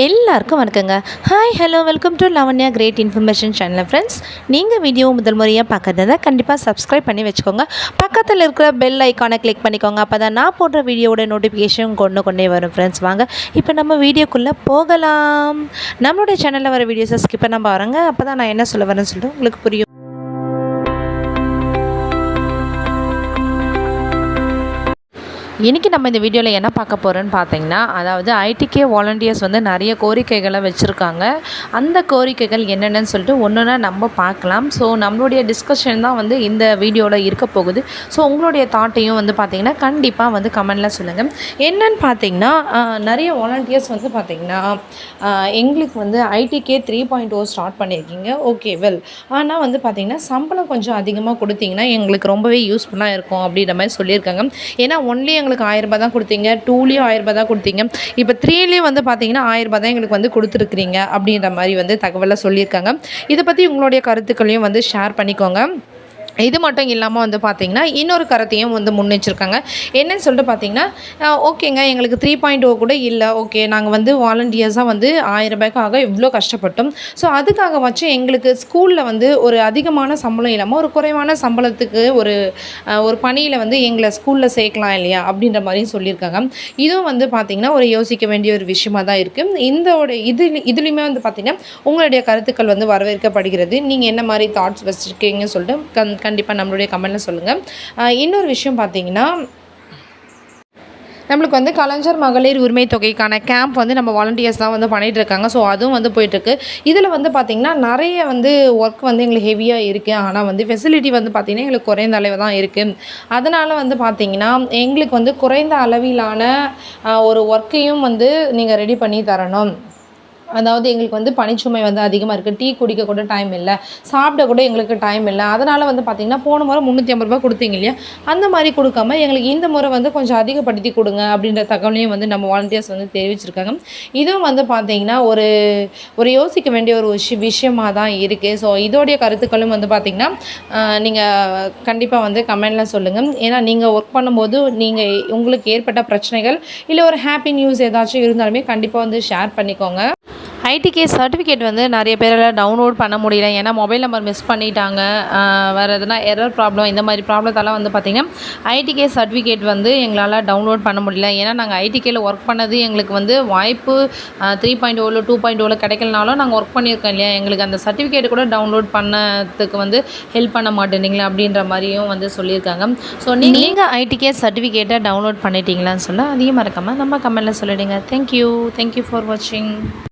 எல்லாருக்கும் வணக்கங்க. Hi hello welcome to Lavanya great information channel friends நீங்கள் வீடியோ முதல் முறையாக பார்க்குறதா கண்டிப்பாக சப்ஸ்கிரைப் பண்ணி வச்சுக்கோங்க. பக்கத்தில் இருக்கிற பெல் ஐக்கானை கிளிக் பண்ணிக்கோங்க. அப்போ தான் நான் போடுற வீடியோவோட நோட்டிஃபிகேஷன் கொண்டு கொண்டே வரும் ஃப்ரெண்ட்ஸ் வாங்க இப்போ நம்ம வீடியோக்குள்ளே போகலாம். நம்மளுடைய சேனலில் வர வீடியோஸை ஸ்கிப் நம்ம பாருங்க அப்போ தான் நான் என்ன சொல்ல வரேன்னு சொல்லிட்டு உங்களுக்கு புரியும். இன்றைக்கி நம்ம இந்த வீடியோவில் என்ன பார்க்க போகிறோன்னு பார்த்தீங்கன்னா அதாவது ஐடிகே வாலண்டியர்ஸ் வந்து நிறைய கோரிக்கைகளை வச்சுருக்காங்க. அந்த கோரிக்கைகள் என்னென்னு சொல்லிட்டு ஒன்றுனா நம்ம பார்க்கலாம். ஸோ நம்மளுடைய டிஸ்கஷன் தான் வந்து இந்த வீடியோவில் இருக்க போகுது. ஸோ உங்களுடைய தாட்டையும் வந்து பார்த்திங்கன்னா கண்டிப்பாக வந்து கமெண்டில் சொல்லுங்கள் என்னன்னு பார்த்தீங்கன்னா நிறைய வாலண்டியர்ஸ் வந்து பார்த்திங்கன்னா எங்களுக்கு வந்து IDK three point O start பண்ணியிருக்கீங்க. ஓகே வெல் ஆனால் வந்து பார்த்திங்கன்னா சம்பளம் கொஞ்சம் அதிகமாக கொடுத்தீங்கன்னா எங்களுக்கு ரொம்பவே யூஸ்ஃபுல்லாக இருக்கும் அப்படின்ற மாதிரி சொல்லியிருக்காங்க. ஏன்னா ஒன்லி எங்களுக்கு ஆயிரம் ரூபாய் தான் கொடுத்தீங்க டூலேயும் ஆயிரம் ரூபாய் தான் கொடுத்தீங்க. இப்போ த்ரீலேயும் வந்து பார்த்தீங்கன்னா ஆயிரம் ரூபாய் தான் எங்களுக்கு வந்து கொடுத்துருக்குறீங்க அப்படின்ற மாதிரி வந்து தகவலை சொல்லியிருக்காங்க. இதை பற்றி உங்களுடைய கருத்துக்களையும் வந்து ஷேர் பண்ணிக்கோங்க. இது மட்டும் இல்லாமல் வந்து பார்த்திங்கன்னா இன்னொரு கருத்தையும் வந்து முன்னெச்சிருக்காங்க என்னன்னு சொல்லிட்டு பார்த்தீங்கன்னா ஓகேங்க எங்களுக்கு த்ரீ பாயிண்ட் ஓ கூட இல்லை ஓகே நாங்கள் வந்து வாலண்டியர்ஸாக வந்து ஆயிரம் ரூபாய்க்காக இவ்வளோ கஷ்டப்பட்டோம். ஸோ அதுக்காக வச்சு எங்களுக்கு ஸ்கூலில் வந்து ஒரு அதிகமான சம்பளம் இல்லாமல் ஒரு குறைவான சம்பளத்துக்கு ஒரு ஒரு பணியில் வந்து எங்களை ஸ்கூலில் சேர்க்கலாம் இல்லையா அப்படின்ற மாதிரியும் சொல்லியிருக்காங்க. இதுவும் வந்து பார்த்திங்கன்னா ஒரு யோசிக்க வேண்டிய ஒரு விஷயமாக தான் இருக்குது இந்த இது இதுலேயுமே வந்து பார்த்திங்கன்னா உங்களுடைய கருத்துக்கள் வந்து வரவேற்கப்படுகிறது. நீங்கள் என்ன மாதிரி தாட்ஸ் வச்சுருக்கீங்கன்னு சொல்லிட்டு கண் கண்டிப்பாக நம்மளுடைய கமெண்ட்டில் சொல்லுங்கள் இன்னொரு விஷயம் பார்த்தீங்கன்னா நம்மளுக்கு வந்து கலைஞர் மகளிர் உரிமை தொகைக்கான கேம்ப் வந்து நம்ம வாலண்டியர்ஸ் தான் வந்து பண்ணிகிட்டு இருக்காங்க. ஸோ அதுவும் வந்து போயிட்டுருக்கு. இதில் வந்து பார்த்திங்கன்னா நிறைய வந்து ஒர்க் வந்து எங்களுக்கு ஹெவியாக இருக்குது ஆனால் வந்து ஃபெசிலிட்டி வந்து பார்த்திங்கன்னா எங்களுக்கு குறைந்த அளவு தான் இருக்குது அதனால் வந்து பார்த்திங்கன்னா எங்களுக்கு வந்து குறைந்த அளவிலான ஒரு ஒர்க்கையும் வந்து நீங்கள் ரெடி பண்ணி தரணும். அதாவது எங்களுக்கு வந்து பனிச்சுமை வந்து அதிகமாக இருக்குது டீ குடிக்க கூட டைம் இல்லை. சாப்பிட கூட எங்களுக்கு டைம் இல்லை. அதனால் வந்து பார்த்திங்கன்னா போன முறை முந்நூற்றி ஐம்பது ரூபா கொடுத்தீங்க இல்லையா? அந்த மாதிரி கொடுக்காம எங்களுக்கு இந்த முறை வந்து கொஞ்சம் அதிகப்படுத்தி கொடுங்க அப்படின்ற தகவலையும் வந்து நம்ம வாலண்டியர்ஸ் வந்து தெரிவிச்சிருக்காங்க. இதுவும் வந்து பார்த்திங்கன்னா ஒரு ஒரு யோசிக்க வேண்டிய ஒரு விஷய விஷயமாக தான் இருக்குது ஸோ இதோடைய கருத்துக்களும் வந்து பார்த்திங்கன்னா நீங்கள் கண்டிப்பாக வந்து கமெண்டில் சொல்லுங்கள் ஏன்னா நீங்கள் ஒர்க் பண்ணும்போது நீங்கள் உங்களுக்கு ஏற்பட்ட பிரச்சனைகள் இல்லை ஒரு ஹாப்பி நியூஸ் ஏதாச்சும் இருந்தாலுமே கண்டிப்பாக வந்து ஷேர் பண்ணிக்கோங்க. ஐடிகே சர்டிஃபிகேட் வந்து நிறைய பேரால் டவுன்லோட் பண்ண முடியல. ஏன்னா மொபைல் நம்பர் மிஸ் பண்ணிட்டாங்க. வேறு எதுனா எரர் ப்ராப்ளம் இந்த மாதிரி ப்ராப்ளத்தால் வந்து பார்த்திங்கன்னா ஐடிகே சர்டிஃபிகேட் வந்து எங்களால் டவுன்லோட் பண்ண முடியல. ஏன்னா நாங்கள் ஐடிகேயில் ஒர்க் பண்ணது எங்களுக்கு வந்து வாய்ப்பு த்ரீ பாயிண்ட் ஓவில் டூ பாயிண்ட் ஓவில் கிடைக்கலனாலும் நாங்கள் ஒர்க் பண்ணியிருக்கோம் இல்லையா? எங்களுக்கு அந்த சர்டிஃபிகேட் கூட டவுன்லோட் பண்ணதுக்கு வந்து ஹெல்ப் பண்ண மாட்டேனீங்களா அப்படின்ற மாதிரியும் வந்து சொல்லியிருக்காங்க. ஸோ நீங்கள் ஐடிகே சர்டிஃபிகேட்டை டவுன்லோட் பண்ணிட்டீங்களான்னு சொல்ல அதையும் மறக்காமல் நம்ம கமெண்ட்டில் சொல்லிடுங்க. தேங்க்யூ தேங்க்யூ ஃபார் வாட்சிங்